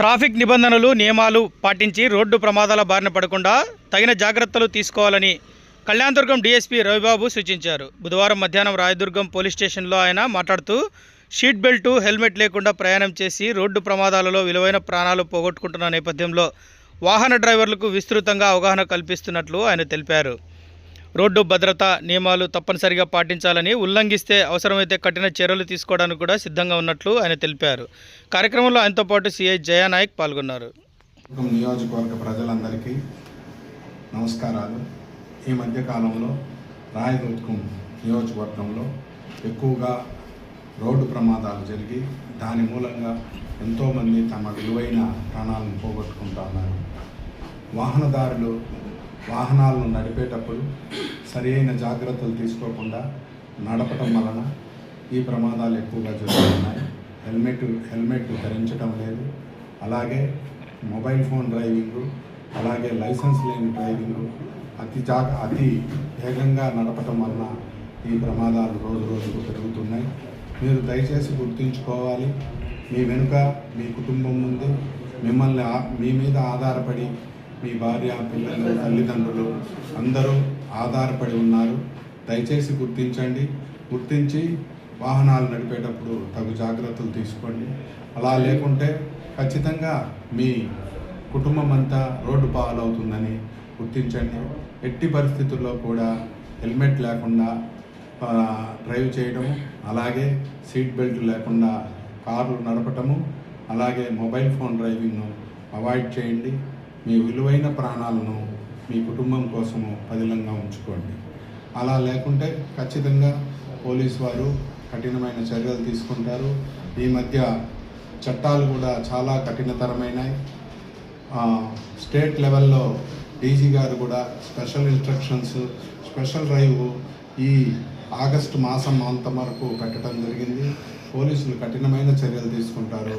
Traffic నిబంధనలు నియమాలు పాటించి రోడ్డు ప్రమాదాల బారిన పడకుండా తగిన జాగ్రత్తలు తీసుకోవాలని కళ్యాణదుర్గం డీఎస్పీ రవిబాబు సూచించారు. బుధవారం మధ్యాహ్నం రాయదుర్గం పోలీస్ స్టేషన్లో ఆయన మాట్లాడుతూ షీట్ బెల్టు హెల్మెట్ లేకుండా ప్రయాణం చేసి రోడ్డు ప్రమాదాలలో విలువైన ప్రాణాలు పోగొట్టుకుంటున్న నేపథ్యంలో వాహన డ్రైవర్లకు విస్తృతంగా అవగాహన కల్పిస్తున్నట్లు ఆయన తెలిపారు. రోడ్డు భద్రత నియమాలు తప్పనిసరిగా పాటించాలని ఉల్లంఘిస్తే అవసరమైతే కఠిన చర్యలు తీసుకోవడానికి కూడా సిద్ధంగా ఉన్నట్లు ఆయన తెలిపారు. కార్యక్రమంలో ఆయనతో పాటు సిఐ జయానాయక్ పాల్గొన్నారు. నియోజకవర్గ ప్రజలందరికీ నమస్కారాలు. ఈ మధ్యకాలంలో రాయదుర్గం నియోజకవర్గంలో ఎక్కువగా రోడ్డు ప్రమాదాలు జరిగి దాని మూలంగా ఎంతోమంది తమ విలువైన ప్రాణాలను పోగొట్టుకుంటున్నారు వాహనదారులు వాహనాలను నడిపేటప్పుడు సరైన జాగ్రత్తలు తీసుకోకుండా నడపటం వలన ఈ ప్రమాదాలు ఎక్కువగా జరుగుతున్నాయి. హెల్మెట్ హెల్మెట్ ధరించడం లేదు. అలాగే మొబైల్ ఫోన్ డ్రైవింగ్ అలాగే లైసెన్స్ లేని డ్రైవింగ్ అతి జా అతి వేగంగా నడపటం వలన ఈ ప్రమాదాలు రోజు రోజుకు పెరుగుతున్నాయి. మీరు దయచేసి గుర్తుంచుకోవాలి మీ వెనుక మీ కుటుంబం ఉంది. మిమ్మల్ని మీ మీద ఆధారపడి మీ భార్య పిల్లలు తల్లిదండ్రులు అందరూ ఆధారపడి ఉన్నారు. దయచేసి గుర్తించండి. గుర్తించి వాహనాలు నడిపేటప్పుడు తగు జాగ్రత్తలు తీసుకోండి. అలా లేకుంటే ఖచ్చితంగా మీ కుటుంబం అంతా రోడ్డు పాలవుతుందని గుర్తించండి. ఎట్టి పరిస్థితుల్లో కూడా హెల్మెట్ లేకుండా డ్రైవ్ చేయడం అలాగే సీట్ బెల్ట్ లేకుండా కార్లు నడపటము అలాగే మొబైల్ ఫోన్ డ్రైవింగ్ను అవాయిడ్ చేయండి. మీ విలువైన ప్రాణాలను మీ కుటుంబం కోసము పదిలంగా ఉంచుకోండి. అలా లేకుంటే ఖచ్చితంగా పోలీస్ వారు కఠినమైన చర్యలు తీసుకుంటారు. ఈ మధ్య చట్టాలు కూడా చాలా కఠినతరమైనవి స్టేట్ లెవెల్లో డీజీ గారు కూడా స్పెషల్ ఇన్స్ట్రక్షన్స్ స్పెషల్ డ్రైవ్ ఈ ఆగస్టు మాసం అంత వరకు పెట్టడం జరిగింది. పోలీసులు కఠినమైన చర్యలు తీసుకుంటారు.